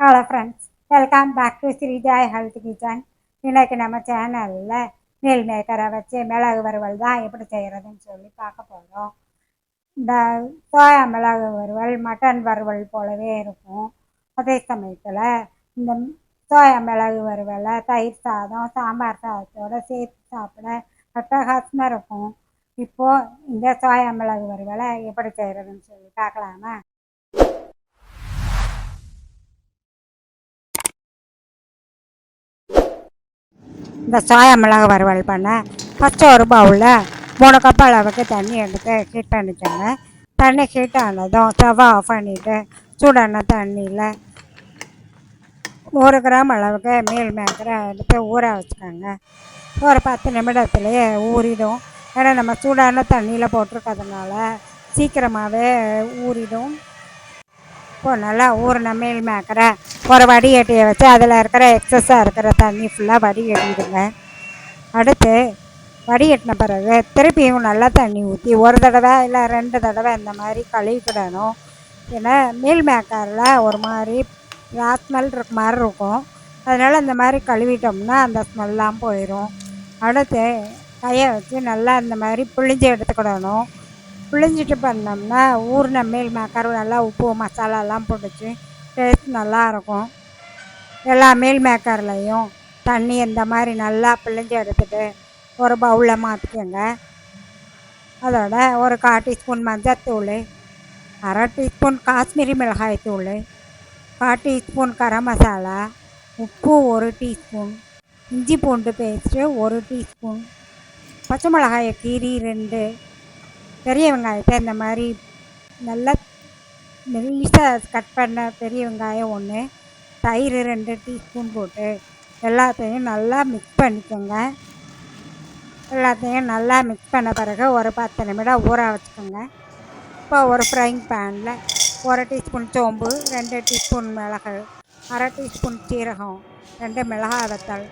Hello friends welcome back to Srijoy health kitchen இன்றைக்கு நம்ம சேனலில் மீல் மேக்கரை வச்சு மிளகு வறுவல் தான் எப்படி செய்கிறதுன்னு சொல்லி பார்க்க போகிறோம் இந்த சோயா மிளகு வறுவல் மட்டன் வறுவல் போலவே இருக்கும். அதே சமயத்தில் இந்த சோயா மிளகு வறுவலை தயிர் சாதம் சாம்பார் சாதத்தோடு சேர்த்து சாப்பிட அட்டகாசமாக இருக்கும். இப்போது இந்த சோயா மிளகு வறுவலை எப்படி செய்கிறதுன்னு சொல்லி பார்க்கலாமா? இந்த சோயா மிளகு வறுவல் பண்ண ஃபஸ்ட்டு ஒரு பவுலில் மூணு கப் அளவுக்கு தண்ணி எடுத்து ஹீட் பண்ணிக்கோங்க தண்ணி ஹீட் ஆனதும் ஸ்டவ் ஆஃப் பண்ணிவிட்டு சூடான தண்ணியில் நூறு கிராம் அளவுக்கு மீல் மேக்கரை எடுத்து ஊற வச்சுக்கோங்க. ஒரு பத்து நிமிடத்துலேயே ஊறிடும். ஏன்னா நம்ம சூடான தண்ணியில் போட்டிருக்கிறதுனால சீக்கிரமாகவே ஊறிடும். இப்போ நல்லா ஊறின மீல் மேக்கரை ஒரு வடிகட்டியை வச்சு அதில் இருக்கிற எக்ஸஸாக இருக்கிற தண்ணி ஃபுல்லாக வடிகட்டிடுங்க அடுத்து வடிகட்டின பிறகு திருப்பியும் நல்லா தண்ணி ஊற்றி ஒரு தடவை இல்லை ரெண்டு தடவை இந்த மாதிரி கழுவிக்கிடணும். ஏன்னா மீல் மேக்கரில் ஒரு மாதிரி ரா ஸ்மெல் இருக்க மாதிரி இருக்கும். அதனால் இந்த மாதிரி கழுவிட்டோம்னா அந்த ஸ்மெல்லாம் போயிடும் அடுத்து கையை வச்சு நல்லா இந்த மாதிரி புழிஞ்சு எடுத்துக்கிடணும். பிழிஞ்சிட்டு பண்ணோம்னா ஊறின மேல் மேக்கர் நல்லா உப்பு மசாலாலாம் பிடிச்சி டேஸ்ட் நல்லாயிருக்கும் எல்லா மீல் மேக்கர்லேயும் தண்ணி இந்த மாதிரி நல்லா பிழிஞ்சு எடுத்துகிட்டு ஒரு பவுலில் மாற்றிக்கோங்க அதோட ஒரு கால் டீஸ்பூன் மஞ்சத்தூள் அரை டீஸ்பூன் காஷ்மீரி மிளகாய் தூள் கால் டீஸ்பூன் கரம் மசாலா உப்பு ஒரு டீஸ்பூன் இஞ்சி பூண்டு பேஸ்ட்டு ஒரு டீஸ்பூன் பச்சை மிளகாயை கீரி ரெண்டு பெரிய வெங்காயத்தை இந்த மாதிரி நல்லா மெல்லிசாக கட் பண்ண பெரிய வெங்காயம் ஒன்று தயிர் ரெண்டு டீஸ்பூன் போட்டு எல்லாத்தையும் நல்லா மிக்ஸ் பண்ணிக்கோங்க. எல்லாத்தையும் நல்லா மிக்ஸ் பண்ண பிறகு ஒரு பத்து நிமிடம் ஊற வச்சுக்கோங்க. இப்போ ஒரு ஃப்ரைங் பேனில் ஒரு டீஸ்பூன் சோம்பு ரெண்டு டீஸ்பூன் மிளகு அரை டீஸ்பூன் சீரகம் ரெண்டு மிளகாய் வத்தல்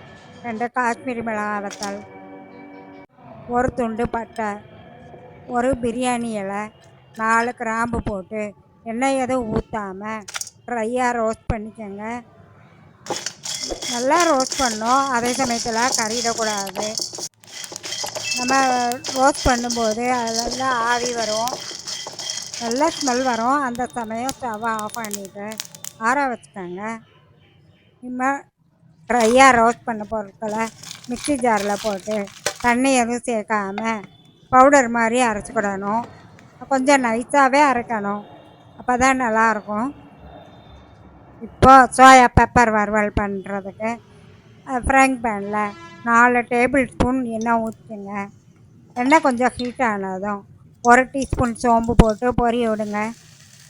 ரெண்டு காஷ்மீரி மிளகாய் வத்தல் ஒரு துண்டு பட்டை ஒரு பிரியாணி இலை நாலு கிராம்பு போட்டு எண்ணெய் எதுவும் ஊற்றாமல் ட்ரையாக ரோஸ்ட் பண்ணிக்கோங்க. நல்லா ரோஸ்ட் பண்ணோம் அதே சமயத்தில் கறியிடக்கூடாது. நம்ம ரோஸ்ட் பண்ணும்போது நல்லா ஆவி வரும். நல்ல ஸ்மெல் வரும். அந்த சமயம் ஸ்டவ்வை ஆஃப் பண்ணிவிட்டு ஆற வச்சுக்கோங்க. இனிமேல் ட்ரையாக ரோஸ்ட் பண்ண பொருட்களை மிக்சி ஜாரில் போட்டு தண்ணி எதுவும் சேர்க்காமல் பவுடர் மாதிரி அரைச்சிக்கிடணும் கொஞ்சம் நைஸாகவே அரைக்கணும். அப்போ தான் நல்லாயிருக்கும். இப்போது சோயா பெப்பர் வறுவல் பண்ணுறதுக்கு ஃப்ரைங் பேனில் நாலு டேபிள் ஸ்பூன் எண்ணெய் ஊற்றுங்க எண்ணெய் கொஞ்சம் ஹீட் ஆனதும் ஒரு டீஸ்பூன் சோம்பு போட்டு பொரிய விடுங்க.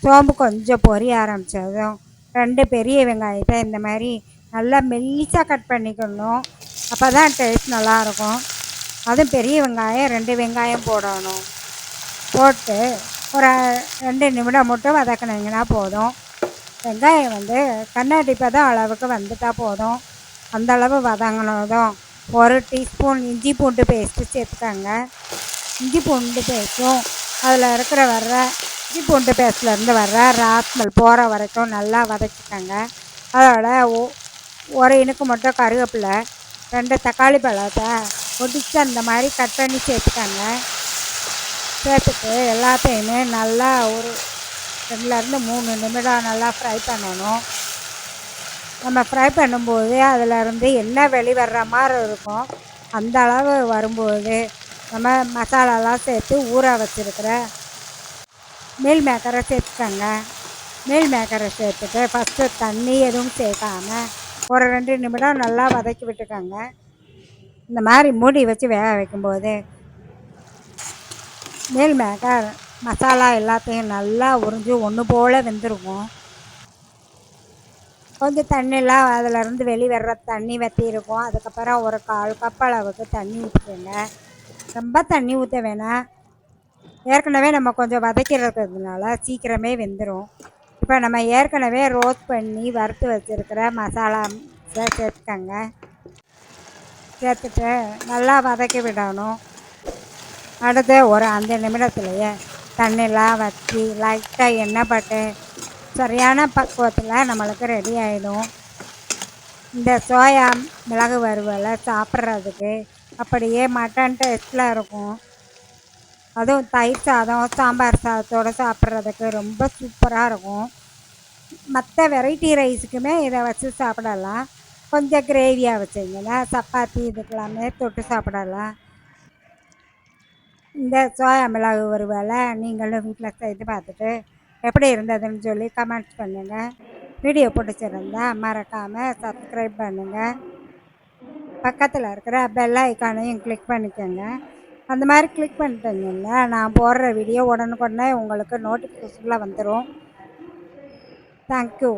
சோம்பு கொஞ்சம் பொரிய ஆரம்பித்ததும் ரெண்டு பெரிய வெங்காயத்தை இந்த மாதிரி நல்லா மெல்லிசாக கட் பண்ணிக்கணும். அப்போ தான் டேஸ்ட் நல்லாயிருக்கும். அதுவும் பெரிய வெங்காயம் ரெண்டு வெங்காயம் போடணும். போட்டு ஒரு ரெண்டு நிமிடம் மட்டும் வதக்கினீங்கன்னா போதும். வெங்காயம் வந்து கண்ணாடி பதம் அளவுக்கு வந்துட்டால் போதும். அந்த அளவு வதங்கினதும் ஒரு டீஸ்பூன் இஞ்சி பூண்டு பேஸ்ட்டு சேர்த்துக்கோங்க. இஞ்சி பூண்டு பேஸ்ட்டும் அதில் இருக்கிற வர்ற இஞ்சி பூண்டு பேஸ்ட்லேருந்து வர்ற ராஸ்மல் போகிற வரைக்கும் நல்லா வதக்கிக்கோங்க. அதோட ஒரு இனுக்கு மட்டும் கருவேப்பிலை ரெண்டு தக்காளி பழத்தை ஒடிச்சு அந்த மாதிரி கட் பண்ணி சேர்த்துக்கோங்க சேர்த்துட்டு எல்லாத்தையுமே நல்லா ஒரு ரெண்டுலேருந்து மூணு நிமிடம் நல்லா ஃப்ரை பண்ணணும். நம்ம ஃப்ரை பண்ணும்போது அதிலருந்து என்ன வெளிவர்ற மாதிரி இருக்கும். அந்த அளவு வரும்போது நம்ம மசாலாலாம் சேர்த்து ஊற வச்சுருக்கிற மீல் மேக்கரை சேர்த்துக்கோங்க. மீல் மேக்கரை சேர்த்துட்டு ஃபஸ்ட்டு தண்ணி எதுவும் சேர்க்காம ஒரு ரெண்டு நிமிடம் நல்லா வதக்கி விட்டுக்கோங்க. இந்த மாதிரி மூடி வச்சு வேக வைக்கும்போது மேல் மேக மசாலா எல்லாத்தையும் நல்லா உறிஞ்சி ஒன்று போல் வெந்திருக்கும். கொஞ்சம் தண்ணிலாம் அதிலருந்து வெளி வர்ற தண்ணி வற்றிருக்கும் அதுக்கப்புறம் ஒரு கால் கப் அளவுக்கு தண்ணி ஊற்றிக்கோங்க ரொம்ப தண்ணி ஊற்ற வேணாம் ஏற்கனவே நம்ம கொஞ்சம் வதக்கிறதுனால சீக்கிரமே வெந்துடும் இப்போ நம்ம ஏற்கனவே ரோஸ்ட் பண்ணி வறுத்து வச்சுருக்கிற மசாலா சேர்த்துக்கங்க சேர்த்துட்டு நல்லா வதக்கி விடணும். அடுத்து ஒரு அஞ்சு நிமிடத்துலையே தண்ணிலாம் வச்சு லைட்டாக எண்ணெய் பட்டு சரியான பக்குவத்தில் நம்மளுக்கு ரெடி ஆகிடும் இந்த சோயா மிளகு வறுவலை சாப்பிட்றதுக்கு அப்படியே மட்டன் டேஸ்ட்டில் இருக்கும். அதுவும் தயிர் சாதம் சாம்பார் சாதத்தோடு சாப்பிட்றதுக்கு ரொம்ப சூப்பராக இருக்கும். மற்ற வெரைட்டி ரைஸுக்குமே இதை வச்சு சாப்பிடலாம். கொஞ்சம் கிரேவியாக வச்சிங்கன்னா சப்பாத்தி இதுக்கெல்லாமே தொட்டு சாப்பிடலாம். இந்த சோயா மிளகு ஒரு வேலை நீங்களும் வீட்டில் செய்து பார்த்துட்டு எப்படி இருந்ததுன்னு சொல்லி கமெண்ட்ஸ் பண்ணுங்கள் வீடியோ பிடிச்சிருந்தா மறக்காமல் சப்ஸ்கிரைப் பண்ணுங்கள் பக்கத்தில் இருக்கிற பெல் ஐக்கானையும் கிளிக் பண்ணிக்கோங்க. அந்த மாதிரி கிளிக் பண்ணிட்டீங்கன்னா நான் போடுற வீடியோ உடனுக்குடனே உங்களுக்கு நோட்டிஃபிகேஷனில் வந்துடும் தேங்க்யூ